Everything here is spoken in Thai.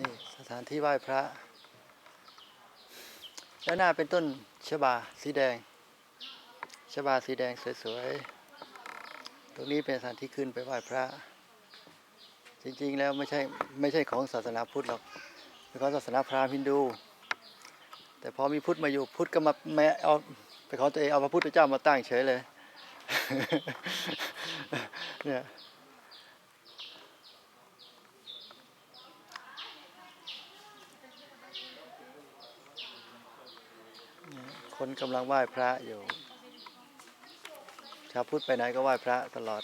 นี่สถานที่ไหว้พระแล้วหน้าเป็นต้นชบาสีแดงชบาสีแดงสวยๆ ตรงนี้เป็นสถานที่ขึ้นไปไหว้พระ จริงๆแล้วไม่ใช่ไม่ใช่ของศาสนาพุทธหรอกเป็นของศาสนาพราหมณ์ฮินดู แต่พอมีพุทธมาอยู่พุทธก็มาแม้เอาไปขอตัวเองเอาพระพุทธเจ้ามาตั้งเฉยเลยเนี่ย คนกำลังไหว้พระอยู่ ชาวพุทธไปไหนก็ไหว้พระตลอด